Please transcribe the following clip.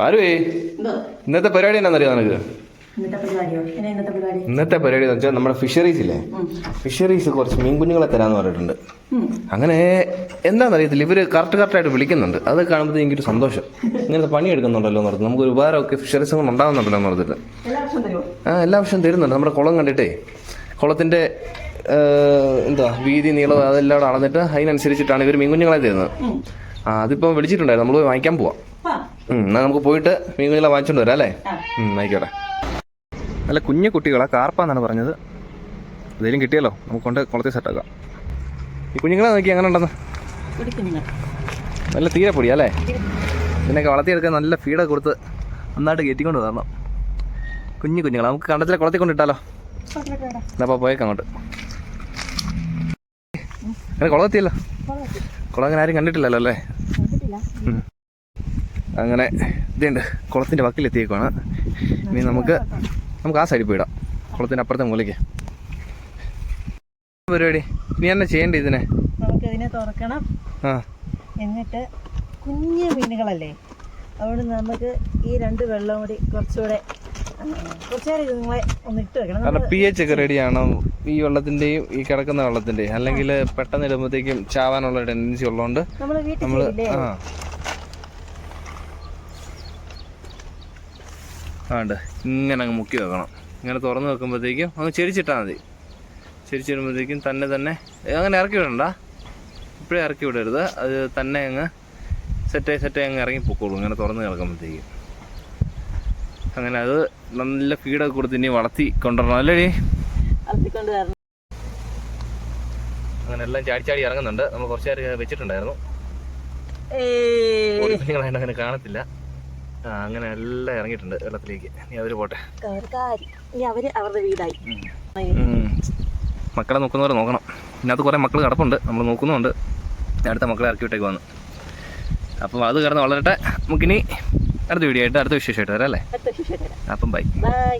പാരുവേ. ഇന്നത്തെ പരിപാടി എന്നാണെന്നറിയാം നിനക്ക്? ഇന്നത്തെ പരിപാടി? എന്ന് വെച്ചാൽ നമ്മുടെ ഫിഷറീസ് ഇല്ലേ? ഫിഷറീസ് കുറച്ച് മീൻ കുഞ്ഞുങ്ങളെ തരാന്ന് പറഞ്ഞിട്ടുണ്ട്. അങ്ങനെ എന്താണെന്നറിയത്തില്ല. ഇവർ കറക്റ്റ് ആയിട്ട് വിളിക്കുന്നുണ്ട്. അത് കാണുമ്പോൾ എനിക്കൊരു സന്തോഷം. ഇങ്ങനത്തെ പണി എടുക്കുന്നുണ്ടല്ലോ എന്ന് പറഞ്ഞിട്ട് നമുക്ക് ഒരു ഉപകാരമൊക്കെ ഫിഷറീസ് കൊണ്ട് ഉണ്ടാകുന്നുണ്ടല്ലോ എന്ന് പറഞ്ഞിട്ട്. ആ എല്ലാ വർഷവും തരുന്നുണ്ട്. നമ്മുടെ കുളം കണ്ടിട്ടേ കുളത്തിന്റെ എന്താ വീതി നീളം അതെല്ലാം അളന്നിട്ട് അതിനനുസരിച്ചിട്ടാണ് ഇവർ മീൻകുഞ്ഞുങ്ങളെ തരുന്നത്. ഉം. ആ അതിപ്പം വിളിച്ചിട്ടുണ്ടായിരുന്നു. നമ്മൾ വാങ്ങിക്കാൻ പോവാം. എന്നാ നമുക്ക് പോയിട്ട് മീൻകുഞ്ഞുങ്ങളെ വാങ്ങിച്ചോണ്ട് വരാം അല്ലേ? ആയിക്കോട്ടെ. നല്ല കുഞ്ഞു കുട്ടികളാ കാർപ്പാന്നാണ് പറഞ്ഞത്. എന്തെങ്കിലും കിട്ടിയല്ലോ നമുക്ക് കൊണ്ട് കുളത്തിൽ സെറ്റാക്കാം ഈ കുഞ്ഞുങ്ങളെ നോക്കി എങ്ങനെ ഉണ്ടെന്ന്. നല്ല തീരെ പൊടിയാ അല്ലേ? ഇതിനൊക്കെ വളർത്തിയെടുക്കാൻ നല്ല ഫീഡൊക്കെ കൊടുത്ത് നന്നായിട്ട് കയറ്റിക്കൊണ്ട് വരണം. കുഞ്ഞു കുഞ്ഞുങ്ങളെ നമുക്ക് കണ്ടത്തിലെ കുളത്തിൽ കൊണ്ട് ഇട്ടാലോ? എന്നാ എന്നപ്പോൾ പോയേക്കാം അങ്ങോട്ട്. അങ്ങനെ കൊള്ളാം. കുളം അങ്ങനെ ആരും കണ്ടിട്ടില്ലല്ലോ അല്ലേ? കണ്ടിട്ടില്ല. അങ്ങനെ ഇതുണ്ട്. കുളത്തിന്റെ വക്കിലെത്തിയേക്കുവാണ് ഇനി നമുക്ക് നമുക്ക് ആ സൈഡിൽ പോയിടാം. കുളത്തിന്റെ അപ്പുറത്തെ മൂലയ്ക്ക് പരിപാടി? ഇനി എന്നാ ചെയ്യേണ്ടി ഇതിനെ? നമുക്കതിനെ തുറക്കണം. ആ. എന്നിട്ട് കുഞ്ഞു മീനുകളല്ലേ? അതുകൊണ്ട് നമുക്ക് ഈ രണ്ട് വെള്ളം കൂടി കുറച്ചുകൂടെ കാരണം പി എച്ച് ഒക്കെ റെഡി റെഡിയാണോ ഈ വെള്ളത്തിന്റെയും ഈ കിടക്കുന്ന വെള്ളത്തിന്റെയും അല്ലെങ്കിൽ പെട്ടെന്ന് ഇടുമ്പോഴത്തേക്കും ചാവാനുള്ള ടെൻഡൻസി ഉള്ളതുകൊണ്ട് നമ്മൾ ആ. ആണ്ട് ഇങ്ങനെ അങ്ങ് മുക്കി വെക്കണം. ഇങ്ങനെ തുറന്ന് വെക്കുമ്പോഴത്തേക്കും അങ്ങ് ചെരിച്ചിട്ടാൽ മതി. ചെരിച്ചിടുമ്പോഴത്തേക്കും തന്നെ തന്നെ അങ്ങനെ ഇറക്കി വിടണ്ട. ഇപ്പോഴേ ഇറക്കി വിടരുത്. അത് തന്നെ അങ്ങ് സെറ്റായി സെറ്റായി അങ്ങ് ഇറങ്ങി പൊക്കോളൂ. ഇങ്ങനെ തുറന്ന് കിടക്കുമ്പോഴത്തേക്കും. അങ്ങനെ അത് നല്ല ഫീഡൊക്കെ കൊടുത്ത് ഇനി വളർത്തി കൊണ്ടുവരണം അല്ലേ അങ്ങനെ എല്ലാം ചാടി ചാടി ഇറങ്ങുന്നുണ്ട്. നമ്മൾ കുറച്ചു നേരം വെച്ചിട്ടുണ്ടായിരുന്നു. അങ്ങനെ കാണത്തില്ല. ആ അങ്ങനെ എല്ലാം ഇറങ്ങിയിട്ടുണ്ട് വെള്ളത്തിലേക്ക്. ഇനി അവർ പോട്ടെ. ഇനി അവർ അവരുടെ വീടായി. മക്കളെ നോക്കുന്നവരെ നോക്കണം. ഇതിനകത്ത് കുറേ മക്കൾ കിടപ്പുണ്ട്. നമ്മൾ നോക്കുന്നുണ്ട് അടുത്ത മക്കളെ ഇറക്കി വിട്ടേക്ക് വന്നു. അപ്പം അത് കിടന്ന് വളരട്ടെ. നമുക്കിനി അടുത്ത വീഡിയോ ആയിട്ട് അടുത്ത വിശേഷമായിട്ട് വരാം അല്ലേ? അപ്പം ബൈ. ബൈ.